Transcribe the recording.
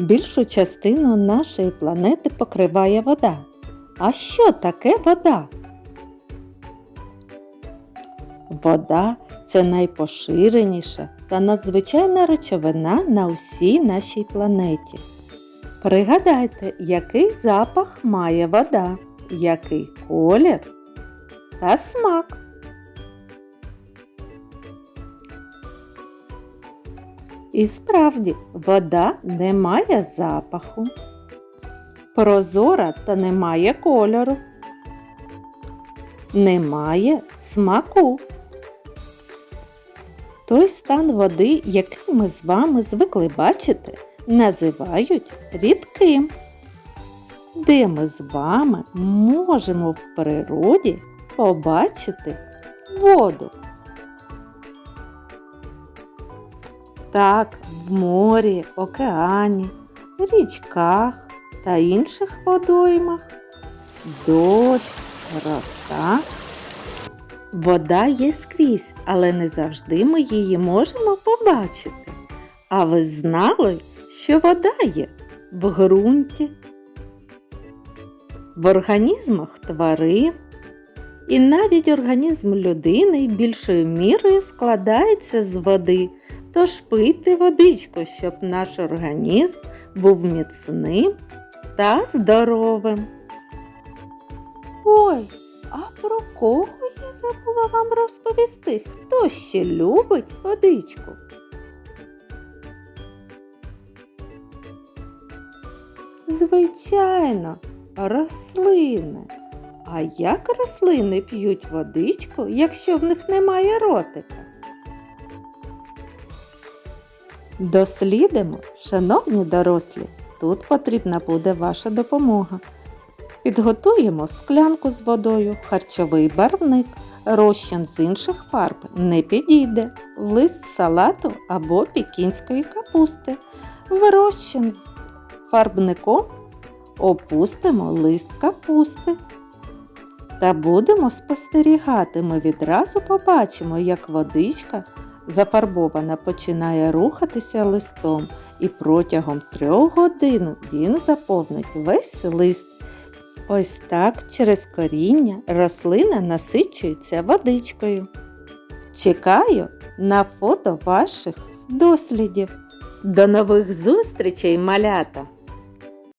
Більшу частину нашої планети покриває вода. А що таке вода? Вода це найпоширеніша та надзвичайна речовина на всій нашій планеті. Пригадайте, який запах має вода, який колір та смак. І справді, вода не має запаху, прозора та не має кольору, немає смаку. Той стан води, який ми з вами звикли бачити, називають рідким, де ми з вами можемо в природі побачити воду. Так, в морі, океані, річках та інших водоймах, дощ, роса. Вода є скрізь, але не завжди ми її можемо побачити. А ви знали, що вода є в ґрунті, в організмах тварин, і навіть організм людини більшою мірою складається з води. Тож пийте водичку, щоб наш організм був міцним та здоровим. Ой, а про кого я забула вам розповісти? Хто ще любить водичку? Звичайно, рослини. А як рослини п'ють водичку, якщо в них немає ротика? Дослідимо, шановні дорослі, тут потрібна буде ваша допомога. Підготуємо склянку з водою, харчовий барвник, розчин з інших фарб не підійде, лист салату або пікінської капусти. В розчин з фарбником опустимо лист капусти. Та будемо спостерігати, ми відразу побачимо, як водичка зафарбована починає рухатися листом, і протягом трьох годин він заповнить весь лист. Ось так через коріння рослина насичується водичкою. Чекаю на фото ваших дослідів. До нових зустрічей, малята!